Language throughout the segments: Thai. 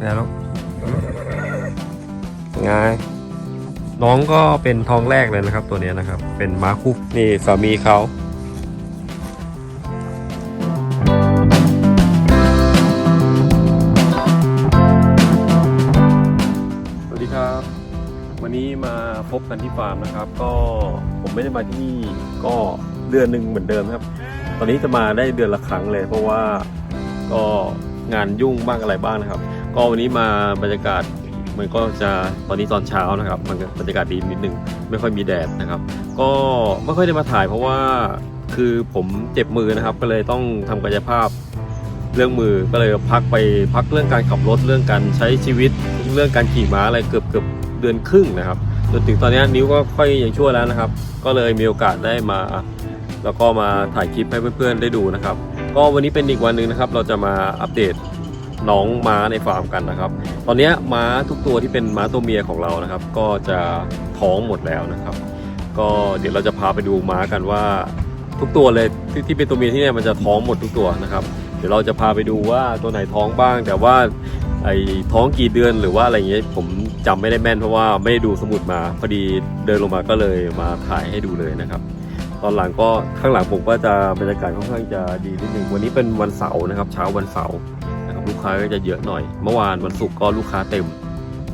ไงลูกไงน้องก็เป็นท้องแรกเลยนะครับ ตัวเนี้ยนะครับ เป็นม้าคู่นี่สามีเขาสวัสดีครับ วันนี้มาพบกันที่ฟาร์มนะครับ ก็ผมไม่ได้มาที่นี่ก็เดือนหนึ่งเหมือนเดิมครับ ตอนนี้จะมาได้เดือนละครั้งเลย เพราะว่าก็งานยุ่งบ้างอะไรบ้างนะครับ ก็วันนี้มาบรรยากาศมันก็จะตอนนี้ตอนเช้านะครับมันบรรยากาศดีนิดนึงไม่ค่อยมีแดดนะครับ ก็ไม่ค่อยได้มาถ่ายเพราะว่าคือผมเจ็บมือนะครับ ก็เลยต้องทำกายภาพเรื่องมือก็เลยพักไปพักเรื่องการขับรถเรื่องการใช้ชีวิตเรื่องการขี่ม้าอะไรเกือบเกือบเดือนครึ่งนะครับจนถึงตอนนี้นิ้วก็ค่อยยังชั่วแล้วนะครับ ก็เลยมีโอกาสได้มา แล้วก็มาถ่ายคลิปให้เพื่อนๆได้ดูนะครับ ก็วันนี้เป็นอีกวันหนึ่งนะครับ เราจะมาอัปเดต น้องม้าในฟาร์มกันนะครับ ตอนนี้ม้าทุกตัวที่เป็นม้าตัวเมียของเรานะครับ ก็จะท้องหมดแล้วนะครับ ก็เดี๋ยวเราจะพาไปดูม้ากันว่า ทุกตัวเลยที่ที่เป็นตัวเมียที่เนี่ยมันจะท้องหมดทุกตัวนะครับ เดี๋ยวเราจะพาไปดูว่าตัวไหนท้องบ้าง แต่ว่าไอ้ท้องกี่เดือนหรือว่าอะไรเงี้ยผมจำไม่ได้แม่นเพราะว่าไม่ได้ดูสมุดมาพอดีเดินลงมาก็เลยมาถ่ายให้ดูเลยนะครับ ตอนหลังก็ข้างหลังผมก็จะบรรยากาศค่อนข้างจะดีนิดนึงวันนี้เป็นวันเสาร์นะครับ เช้าวันเสาร์ ลูกค้าก็จะเยอะหน่อย เมื่อวานวันศุกร์ก็ลูกค้าเต็ม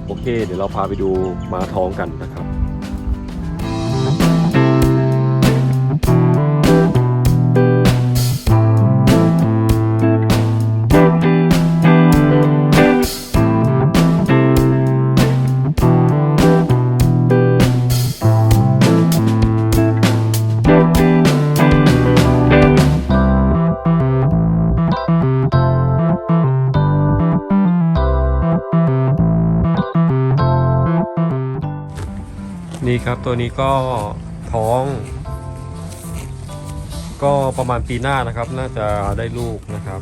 โอเค เดี๋ยวเราพาไปดูม้าท้องกันนะครับ นี่ครับตัวนี้ก็ท้อง ก็ประมาณปีหน้านะครับ น่าจะได้ลูกนะครับ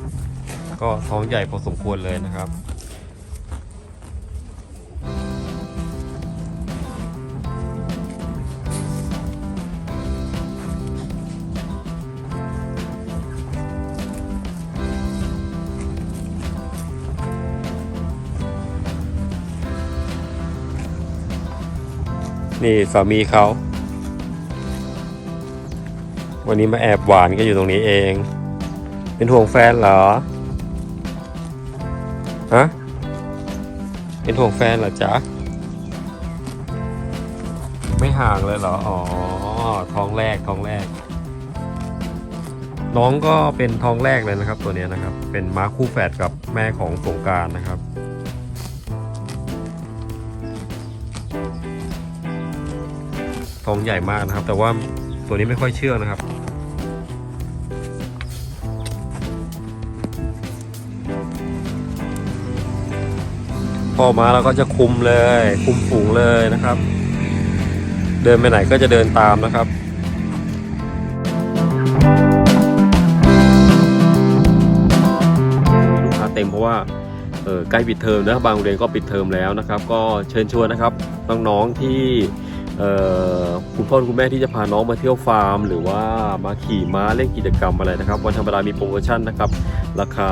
ก็ท้องใหญ่พอสมควรเลยนะครับ นี่สามีเขา วันนี้มาแอบหวานก็อยู่ตรงนี้เอง เป็นห่วงแฟนเหรอ ฮะ เป็นห่วงแฟนเหรอจ๊ะ ไม่ห่างเลยเหรอ อ๋อ ท้องแรกท้องแรก น้องก็เป็นท้องแรกเลยนะครับ ตัวนี้นะครับ เป็นม้าคู่แฝดกับแม่ของสงการนะครับ ท้องใหญ่มากนะครับ แต่ว่าตัวนี้ไม่ค่อยเชื่องนะครับ พอมาเราก็จะคุมเลย คุมฝูงเลยนะครับ เดินไปไหนก็จะเดินตามนะครับลูกค้าเต็มเพราะว่าออใกล้ปิดเทอมนะบางโรงเรียนก็ปิดเทอมแล้วนะครับ ก็เชิญชวนนะครับน้องๆที่ คุณพ่อคุณแม่ที่จะพาน้องมาเที่ยวฟาร์ม หรือว่ามาขี่ม้าเล่นกิจกรรมอะไรนะครับ วันธรรมดามีโปรโมชั่นนะครับ ราคา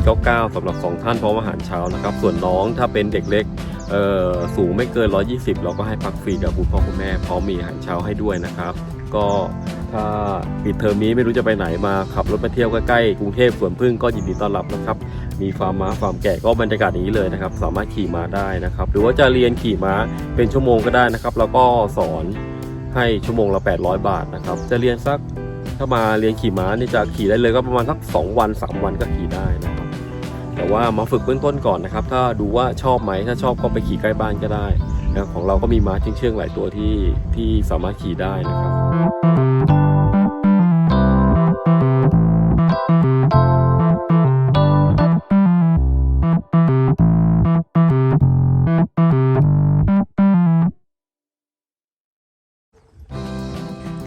1799สำหรับ 2 ท่านพร้อมอาหารเช้านะครับ ส่วนน้องถ้าเป็นเด็กเล็กสูงไม่เกิน 120 เราก็ให้พักฟรีกับคุณพ่อคุณแม่พร้อมมีอาหารเช้าให้ด้วยนะครับ ก็ถ้าปิดเทอมนี้ไม่รู้จะไปไหนมาขับรถมาเที่ยวใกล้ๆกรุงเทพสวนพึ่งก็ยินดีต้อนรับนะครับ มีฟาร์มม้าฟาร์มแกะก็บรรยากาศอย่างนี้เลยนะครับ สามารถขี่ม้าได้นะครับ หรือว่าจะเรียนขี่ม้าเป็นชั่วโมงก็ได้นะครับ แล้วก็สอนให้ชั่วโมงละ 800 บาทนะครับ จะเรียนสักถ้ามาเรียนขี่ม้านี่จะขี่ได้เลยก็ประมาณสัก 2 วัน 3 วันก็ขี่ได้นะครับ แต่ว่ามาฝึกเบื้องต้นก่อนนะครับ ถ้าดูว่าชอบไหมถ้าชอบก็ไปขี่ใกล้บ้านก็ได้นะของเราก็มีม้าเชื่องๆหลายตัวที่ที่สามารถขี่ได้นะครับ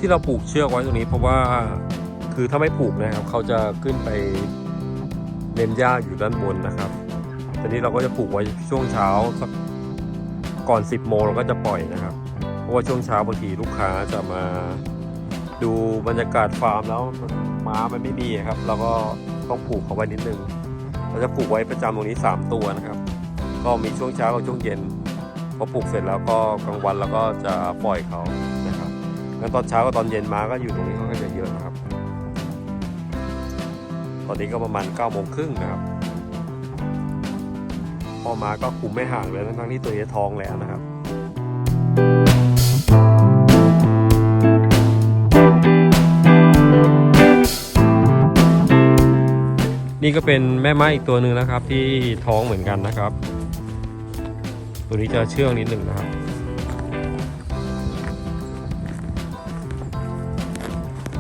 ที่เราผูกเชือกไว้ตรงนี้เพราะว่าคือถ้าไม่ผูกนะครับเขาจะขึ้นไปเล็มหญ้าอยู่ด้านบนนะครับทีนี้เราก็จะผูกไว้ช่วงเช้าสักก่อน 10 โมงเราก็จะปล่อยนะครับ เพราะว่าช่วงเช้าบางทีลูกค้าจะมา ดูบรรยากาศฟาร์มแล้วม้ามันไม่มีครับ เราก็ต้องผูกเขาไว้นิดนึง เราจะผูกไว้ประจำตรงนี้ 3 ตัวนะครับ ก็มีช่วงเช้ากับช่วงเย็น พอปลูกเสร็จแล้วก็กลางวันเราก็จะปล่อยเขานะครับงั้นตอนเช้ากับตอนเย็นม้าก็อยู่ตรงนี้เขาก็จะเยอะนะครับ ตอนนี้ก็ประมาณ9ก้าโมงครึ่งนะครับพ่อมาก็คุมไม่ห่างเลยทั้งที่ตัวเองท้องแล้วนะครับ นี่ก็เป็นแม่ไม้อีกตัวหนึ่งนะครับ ที่ท้องเหมือนกันนะครับ ตัวนี้จะเชื่องนิดหนึ่งนะครับ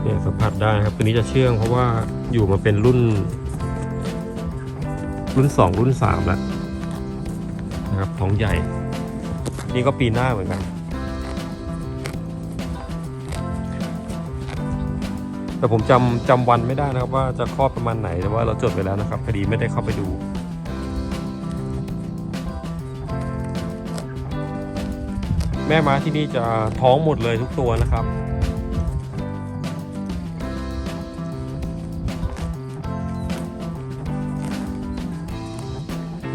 เนี่ยสัมผัสได้ครับ ตัวนี้จะเชื่องเพราะว่าอยู่มาเป็นรุ่น รุ่นสองรุ่นสามแล้วนะครับท้องใหญ่ นี่ก็ปีหน้าเหมือนกัน แต่ผมจำจำวันไม่ได้นะครับ ว่าจะคลอดประมาณไหนแต่ว่าเราจดไปแล้วนะครับพอดีไม่ได้เข้าไปดูแม่ม้าที่นี่จะท้องหมดเลยทุกตัวนะครับ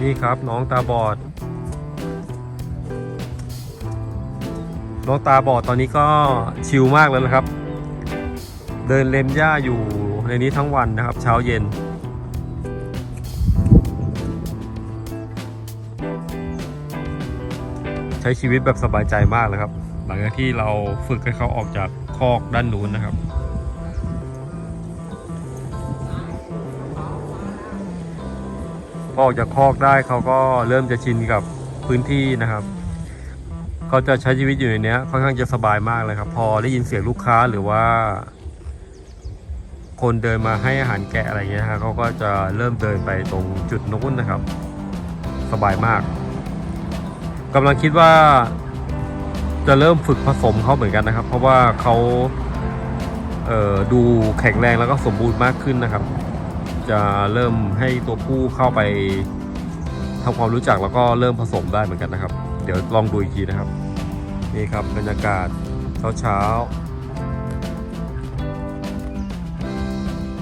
นี่ครับน้องตาบอด น้องตาบอดตอนนี้ก็ชิลมากแล้วนะครับ เดินเล็มหญ้าอยู่ในนี้ทั้งวันนะครับ เช้าเย็น ใช้ชีวิตแบบสบายใจมากเลยครับ หลังจากที่เราฝึกให้เขาออกจากคอกด้านนู้นนะครับพอออกจากคอกได้เขาก็เริ่มจะชินกับพื้นที่นะครับเขาจะใช้ชีวิตอยู่ในนี้ค่อนข้างจะสบายมากเลยครับ พอได้ยินเสียงลูกค้าหรือว่า คนเดินมาให้อาหารแกะอะไรเงี้ยฮะเขาก็จะเริ่มเดินไปตรงจุดนู้นนะครับ สบายมากกำลังคิดว่าจะเริ่มฝึกผสมเขาเหมือนกันนะครับ เพราะว่าเขาเดูแข็งแรงแล้วก็สมบูรณ์มากขึ้นนะครับ จะเริ่มให้ตัวผู้เข้าไปทำความรู้จักแล้วก็เริ่มผสมได้เหมือนกันนะครับ เดี๋ยวลองดูอีกทีนะครับ นี่ครับบรรยากาศเช้าเช้า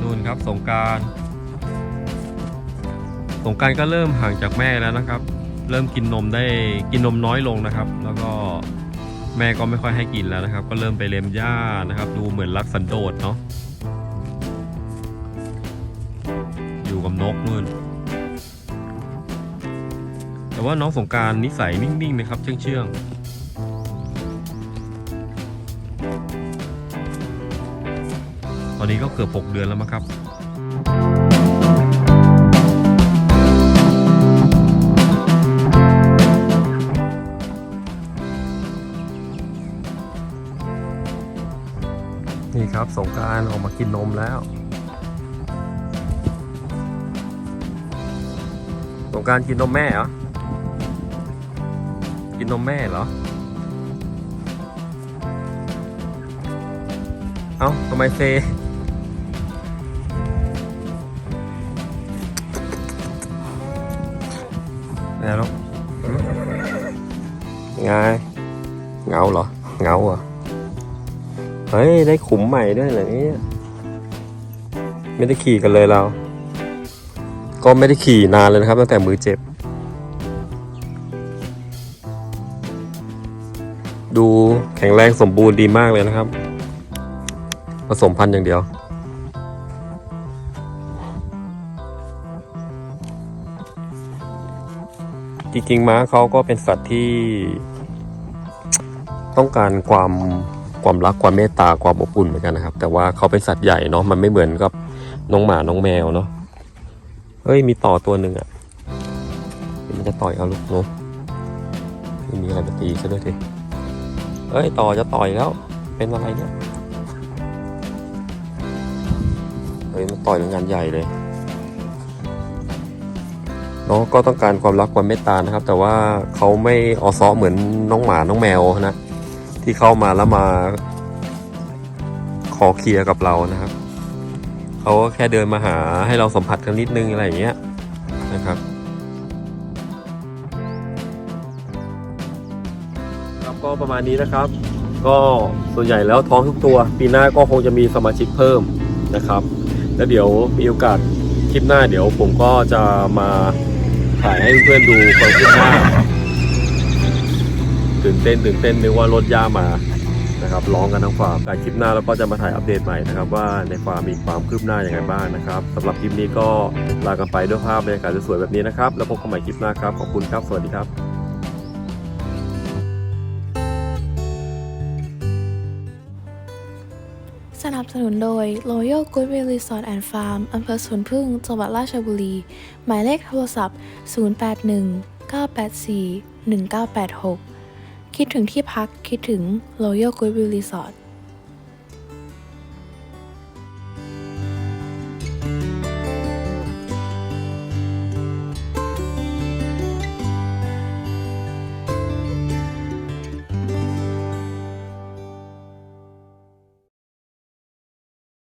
นู่นครับสงการสงการก็เริ่มห่างจากแม่แล้วนะครับ เริ่มกินนมได้กินนมน้อยลงนะครับ แล้วก็แม่ก็ไม่ค่อยให้กินแล้วนะครับ ก็เริ่มไปเล็มหญ้านะครับ ดูเหมือนรักสันโดษเนาะอยู่กับนกนู่นแต่ว่าน้องสงการนิสัยนิ่งๆนะครับ เชื่องๆ อนนี้ก็เกือบ 6 เดือนแล้วมั้งครับนี่ครับสงการออกมากินนมแล้ว สงการกินนมแม่เหรอ กินนมแม่เหรอ เอ้าทำไมเซ ไงลูกไงเงาเหรอเงาเหรอเฮ้ย ได้ขุมใหม่ด้วยเหรอเนี่ยไม่ได้ขี่กันเลยเรา ก็ไม่ได้ขี่นานเลยนะครับตั้งแต่มือเจ็บ ดูแข็งแรงสมบูรณ์ดีมากเลยนะครับ ผสมพันธุ์อย่างเดียว จริงๆม้าเขาก็เป็นสัตว์ที่ต้องการความความรักความเมตตาความอบอุ่นเหมือนกันนะครับ แต่ว่าเขาเป็นสัตว์ใหญ่เนาะมันไม่เหมือนกับน้องหมาน้องแมวเนาะเฮ้ยมีต่อตัวหนึ่งอะ่ะมันจะต่อยเอาลูกเนาะม่มีอะไรมาตีซะด้วยทีเอ้ยต่อจะต่อยแล้ว เป็นอะไรเนี่ยเฮ้ยมันต่อยเป็นงานใหญ่เลย น้องก็ต้องการความรักความเมตตานะครับ แต่ว่าเขาไม่ออซ้อเหมือนน้องหมาน้องแมวนะที่เข้ามาแล้วมา ขอเคลียร์กับเรานะครับเขาก็แค่เดินมาหาให้เราสัมผัสกันนิดนึงอะไรอย่างเงี้ยนะครับครับก็ประมาณนี้นะครับ ก็ส่วนใหญ่แล้วท้องทุกตัว ปีหน้าก็คงจะมีสมาชิกเพิ่มนะครับ แล้วเดี๋ยวมีโอกาสคลิปหน้าเดี๋ยวผมก็จะมา ถ่ายให้เพื่อนดูความคืบหน้าตื่นเต้นตื่นเต้นนึกว่ารถย่ามานะครับร้องกันทั้งฟาร์มแต่คลิปหน้าเราก็จะมาถ่ายอัปเดตใหม่นะครับว่าในฟาร์มมีความคืบหน้าอย่างไรบ้างนะครับสำหรับคลิปนี้ก็ลากันไปด้วยภาพบรรยากาศสวยๆแบบนี้นะครับ แล้วพบกันใหม่คลิปหน้าครับ ขอบคุณครับ สวัสดีครับ บสนุนโดย Royal Goodwill Resort and Farm อำเภอสวนพึ่ง จังหวัดราชบุรี หมายเลขโทรศัพท์ 081 984 1986 คิดถึงที่พักคิดถึง Royal Goodwill Resort